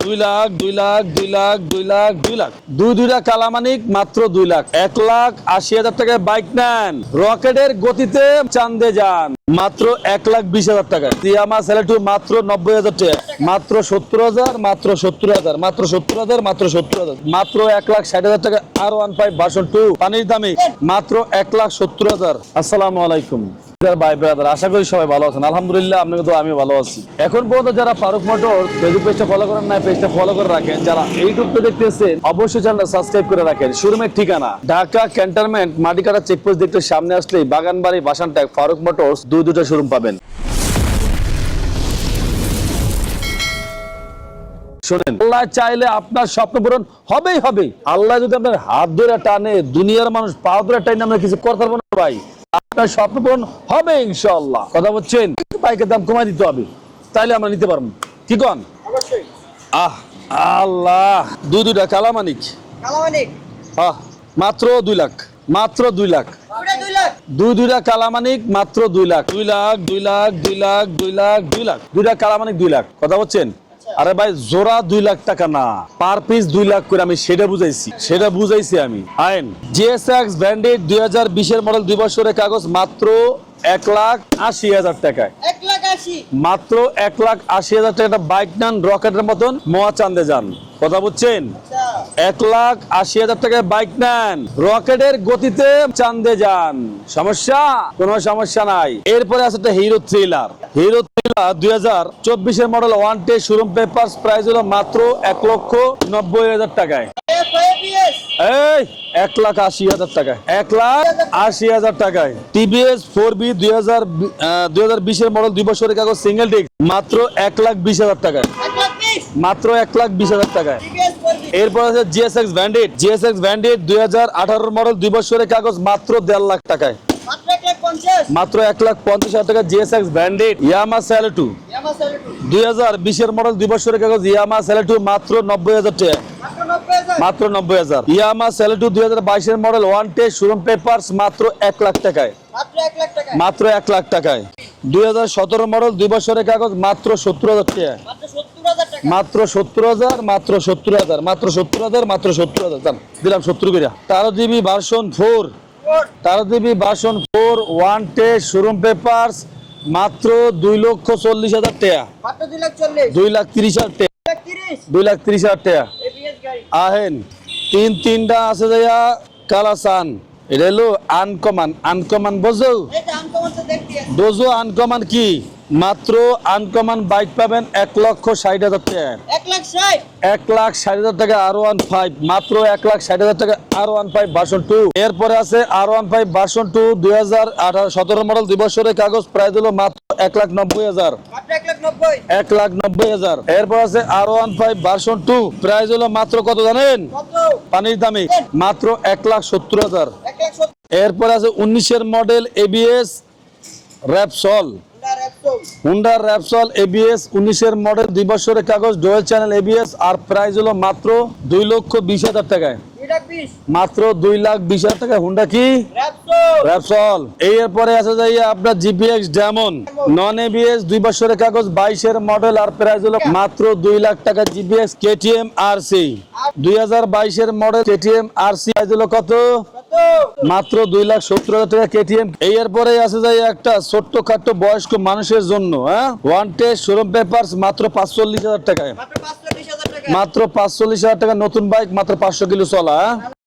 দুই লাখ দুই লাখ দুই লাখ দুই লাখ দুই লাখ। দুই দুইটা কালামানিক, মাত্র দুই লাখ। এক লাখ আশি হাজার টাকায় বাইক নেন। রকেটের গতিতে চান্দে যান। মাত্র এক লাখ বিশ হাজার টাকা ইয়ামা সেলেটু মাত্র নব্বই হাজার টাকা মাত্র সত্তর হাজার, মাত্র সত্তর হাজার, মাত্র সত্তর হাজার, মাত্র সত্তর হাজার। মাত্র এক লাখ ষাট হাজার টাকা আর ওয়ান ফাইভ ভার্সন টু। পানির দামি। মাত্র এক লাখ সত্তর হাজার। আসসালামু আলাইকুম। ভাই ব্রাদার আশা করি সবাই ভালো আছেন। আলহামদুলিল্লাহ, আপনাকে তো আমি ভালো আছি। এখন পর্যন্ত যারা ফারুক মোটর ফেসবুক পেজটা ফলো করেন না পেজটা ফলো করে রাখেন। যারা দেখতেছেন, অবশ্যই চ্যানেলটা সাবস্ক্রাইব করে রাখেন। শোরুমের ঠিকানা, ঢাকা ক্যান্টনমেন্ট মাটিকাটা চেকপোস্ট দেখতে সামনে আসলেই বাগানবাড়ি ফারুক মোটরস দুই দুটো শোরুম পাবেন। শোনেন, আল্লাহ চাইলে আপনার স্বপ্ন পূরণ হবেই হবে আল্লাহ যদি আপনার হাত ধরে টানে, দুনিয়ার মানুষ পা ধরে টানে, আমরা কিছু করতে পারব না, ভাই। আপনার স্বপ্ন পূরণ হবে ইনশাল্লাহ কথা বলছেন? বাইকের দাম কমাই দিতে হবে। তাইলে আমরা নিতে পারব। কি কন? আহ আল্লাহ। দুই দুইটা কালামানিক আহ মাত্র দুই লাখ। মাত্র দুই লাখ। দুই লাখ। দুই দুইটা কালামানিক মাত্র দুই লাখ। দুই লাখ দুই লাখ দুই লাখ দুই লাখ দুই লাখ। দুইটা কালামানিক দুই লাখ। কথা বলছেন? আরে ভাই জোড়া দুই লাখ টাকা না পার পিস দুই লাখ করে আমি সেটা বুঝাইছি সেটা বুঝাইছি আমি। আইন জিএসএক্স ব্র্যান্ডেড দুই হাজার বিশের মডেল দুই বছরের কাগজ মাত্র এক লাখ আশি হাজার টাকায়। মাত্র এক লাখ আশি হাজার টাকা বাইক নান রকেটের মতন মোয়া চান্দে যান। কথা বুঝছেন? আচ্ছা। এক লাখ আশি হাজার টাকায় বাইক নেন। রকেটের গতিতে চান্দে যান। সমস্যা? কোনো সমস্যা নাই। এরপরে আছে একটা হিরো থ্রিলার। হিরো থ্রিলার দুই হাজার চব্বিশের মডেল ওয়ান টে শোরুম পেপার প্রাইস হলো মাত্র এক লক্ষ নব্বই হাজার টাকায়। এই, এক লাখ আশি হাজার টাকায়। এক লাখ আশি হাজার টাকায়। টিভিএস ফোর বি দুই হাজার দুই হাজার বিশের মডেল দুই বছরের কাগজ সিঙ্গেল ডিস্ক। মাত্র এক লাখ বিশ হাজার টাকায়। মাত্র এক লাখ বিশ হাজার টাকায়। এরপর আছে জিএসএক্স ব্যান্ডেড জিএসএক্স ব্যান্ডেড দুই হাজার আঠারোর মডেল দুই বছরের কাগজ মাত্র দেড় লাখ টাকায়। মাত্র এক লাখ পঞ্চাশ। হাজার টাকা জিএসএক্স ব্যান্ডেড ইয়ামা স্যালেটু দুই হাজার বিশের মডেল দুই বছরের কাগজ ইয়ামা স্যালেটু মাত্র নব্বই হাজার টাকা মাত্র নব্বই হাজার। ইয়ামা স্যালেটু দুই হাজার বাইশের মডেল ওয়ান টে শোরুম পেপার্স মাত্র এক লাখ টাকায়। মাত্র এক লাখ টাকায়। দুই হাজার সতেরো মডেল দুই বছরের কাগজ মাত্র সত্তর হাজার টাকা মাত্র সত্তর হাজার মাত্র সত্তর হাজার মাত্র সত্তর হাজার মাত্র সত্তর হাজার। যান, দিলাম সত্তর করে তেরো জিবি ভার্সন ফোর তেরো জিবি ভার্সন ফোর ওয়ান টে শোরুম পেপার্স মাত্র দুই লক্ষ চল্লিশ হাজার টাকা। দুই লাখ তিরিশ হাজার টাকা। দুই লাখ তিরিশ। হাজার টাকা। আহেন তিন তিনটা আছে যাইয়া কালাসান। এটা হলো আনকমান আনকমান বোঝো? বোঝো আনকমান কি? মাত্র আনকমান বাইক পাবেন এক লক্ষ ষাট হাজার টাকা। এক লাখ ষাট। হাজার টাকা আর ওয়ান ফাইভ মাত্র এক লাখ ষাট হাজার টাকা আর ওয়ান ফাইভ ভার্সন টু এরপরে আছে আর ওয়ান ফাইভ ভার্সন টু দুই হাজার আঠারো সতেরো মডেল দুই বছরের কাগজ প্রায় দিল মাত্র এক লাখ নব্বই হাজার। এক লাখ নব্বই। হাজার। এরপর আছে আর one five version two price হলো মাত্র কত জানেন? পানির দামে মাত্র এক লাখ সত্তর হাজার। এরপর আছে উনিশের model ABS Repsol Honda Repsol হুন্ডার র্যাপসল এবিএস উনিশের মডেল দুই বছরের কাগজ ডোয়েল চ্যানেল এবিএস আর প্রাইস হলো মাত্র দুই লক্ষ বিশ হাজার টাকায়। মাত্র দুই লাখ বিশ হাজার টাকা হুন্ডা কি? র্যাপসল। এই এরপরে আছে যাইয়া আপনার জিপিএক্স ডেমন নন এবিএস দুই বছরের কাগজ বাইশের মডেল আর প্রাইস হলো মাত্র দুই লাখ টাকা জিপিএক্স কেটিএম আর সি দুই হাজার বাইশের model KTM R C price হলো কত? মাত্র দুই লাখ সত্তর হাজার টাকা কেটিএম এই এরপরে আছে যাই একটা ছোট্ট খাট্ট বয়স্ক মানুষের জন্য হ্যাঁ? ওয়ান টেস্ট শোরুম পেপার্স মাত্র পাঁচচল্লিশ হাজার টাকায়। মাত্র পাঁচচল্লিশ হাজার টাকা নতুন বাইক মাত্র পাঁচশো কিলো চলা হ্যাঁ?